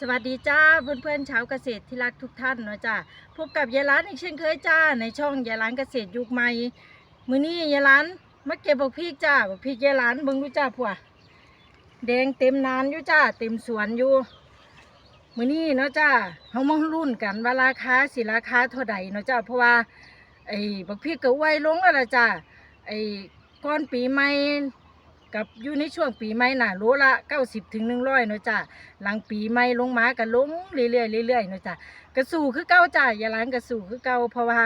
สวัสดีจ้าเพื่อนๆชาวเกษตรที่รักทุกท่านเนาะจ้าพบกับยายร้านอีกเช่นเคยจ้าในช่องยายร้านเกษตรยุคใหม่มือนี้ยายร้านมาเก็บบักพริกจ้าบักพริกยายร้านเบิ่งดูจ้าผัวแดงเต็มนานอยู่จ้าเต็มสวนอยู่มือนี้เนาะจ้าเฮามารุ่นกันว่าราคาสิราคาเท่าใดเนาะจ้าเพราะว่าไอ้บักพริกก็ไวลงแล้วละจ้าไอ้ก่อนปีใหม่ กับอยู่ในช่วงปีใหม่น่ะโลละ 90ถึง100เนาะจ้าหลังปีใหม่ลงมาก็ลงเรื่อยๆเรื่อยๆเนาะจ้ะกระสู่คือเก่าจ้ะอย่าล้างกระสู่คือเก่าเพราะว่า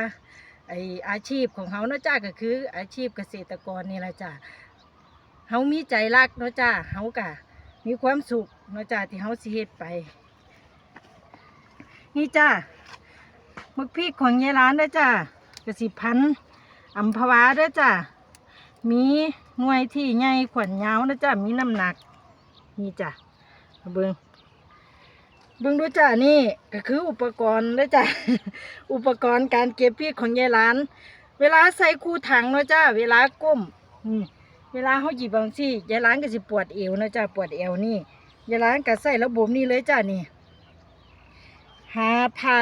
ไออาชีพของเขาเนาะจ้ะก็คืออาชีพเกษตรกรนี่แหละจ้ะเฮามีใจรักเนาะจ้ะเฮากะมีความสุขเนาะจ้ะที่เฮาสิเฮ็ดไป นี่จ้ะมึกพริกของยายร้านเด้อจ้ะกระสิพันธุ์อัมพวาเด้อจ้ะ มีหน่วยที่ใหญ่ขวัญยาวเด้อจ้ะมีน้ำหนัก นี่จ้ะเบิ้งเบิ้งดูจ้านี่ก็คืออุปกรณ์นะจ้ะอุปกรณ์การเก็บพริกของยายหลาน เวลาใส่คูถังเนาะจ้าเวลาก้มเวลาเขาหยิบบางที่ยายหลานก็สิปวดเอวนะจ้าปวดเอวนี่ยายหลานก็ใส่ระบบนี้เลยจ้านี่หาผ้า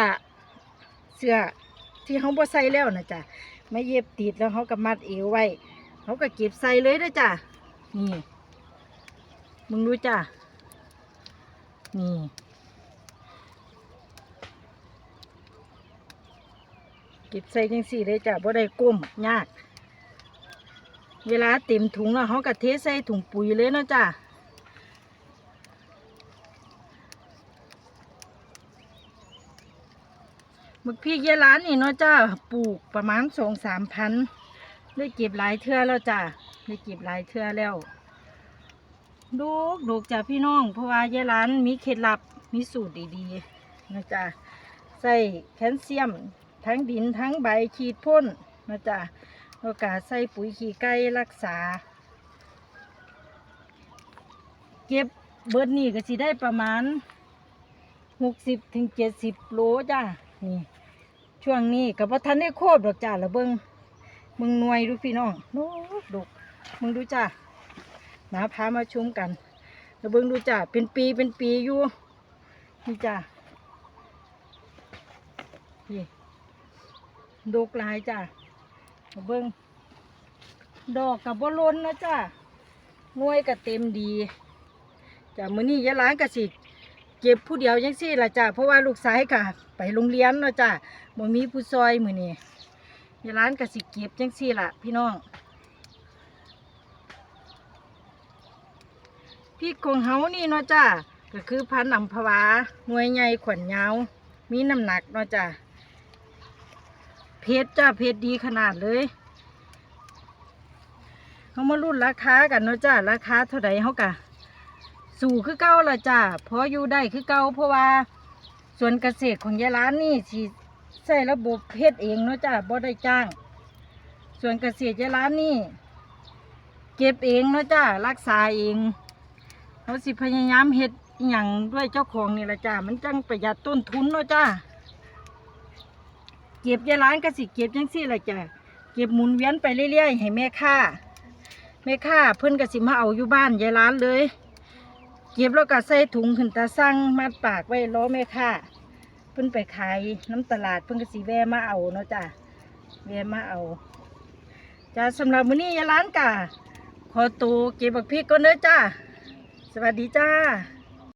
เสื้อที่เขาบ่ใส่แล้วนะจ้ะไม่เย็บติดแล้วเขาก็มัดเอวไว้ เขาก็เก็บใส่เลยนะจ้ะ นี่ มึงดูจ้ะ นี่ เก็บใส่จังสี่เลยจ้ะบ่ได้ก้มยาก เวลาเต็มถุงแล้วเขาก็เทใส่ถุงปุ๋ยเลยเนาะจ้ะมึกพี่เยายร้านนี่เนาะจ้าปลูกประมาณสองสามพัน ได้เก็บหลายเทื่อแล้วจ้ะได้เก็บหลายเทื่อแล้วดูกดูกจ้ะพี่น้อง เพราะว่ายายร้านมีเคล็ดลับมีสูตรดีๆนะจ๊ะใส่แคลเซียม ทั้งดินทั้งใบขีดพ่นนะจ๊ะแล้วก็ใส่ปุ๋ยขี้ไก่รักษา เก็บเบิดนี่ก็สิได้ประมาณหกสิบถึงเจ็ดสิบโลจ้ะนี่ช่วงนี้กับว่าทันได้โคบดอกจ้ะละเบิง มึงนวยดูพี่น้องดูดูมึงดูจ้ะมาพามาชุมกันแล้วเบิ่งดูจ้ะเป็นปีเป็นปีอยู่นี่จ้ะนี่ดกลายจ้ะแล้วเบิ่งดอกกับบอลนนะจ้ะหน่วยก็เต็มดีจ้ะมื้อนี้ยาล้างก็สิเก็บผู้เดียวยังซี่ละจ้ะเพราะว่าลูกชายค่ะ ไปโรงเรียนนะจ้ะบ่มีผู้ซอยมือนี้ ยร้านก็สิเก็บจังซี่ล่ะ พี่น้องพริกงเฮานี่เนาะจ้าก็คือพันธุ์อัมพวาหน่วยใหญ่ขวัญยาว มีน้ำหนักเนาะจ้าเพชรจ้าเพชรดีขนาดเลยเขามารุ่นราคากันเนาะจ้าราคาเท่าใดเฮากะสู่คือเก่าละจ้าพออยู่ได้คือเก่าเพราะว่า ส่วนเกษตรของยายร้านนี่สิ ใช้ระบบเพชรเองเนาะจ้าบ่ได้จ้าง ส่วนเกษตรยายร้านนี่เก็บเองเนาะจ้ารักษาเองเขาสิพยายามเฮ็ดอย่างด้วยเจ้าของนี่ละจ้ามันจังประหยัดต้นทุนเนาะจ้าเก็บยาล้านก็สิเก็บจังซี่ละจ้าเก็บหมุนเวียนไปเรื่อยๆให้แม่ค้าแม่ค้าเพิ่อนก็สิมาเอาอยู่บ้านยายล้านเลย เก็บแล้วก็ใส่ถุงขึ้นตาสั่งมัดปากไว้รอแม่ค้า พิ่นไปขายน้ำตลาดเพิ่นก็สีแวะมาเอาเนาะจ้ะแวะมาเอาจ้าสำหรับมื้อนี้ยาล้านกะขอตัวเก็บบักพริกก่อนเด้อจ้า สวัสดีจ้า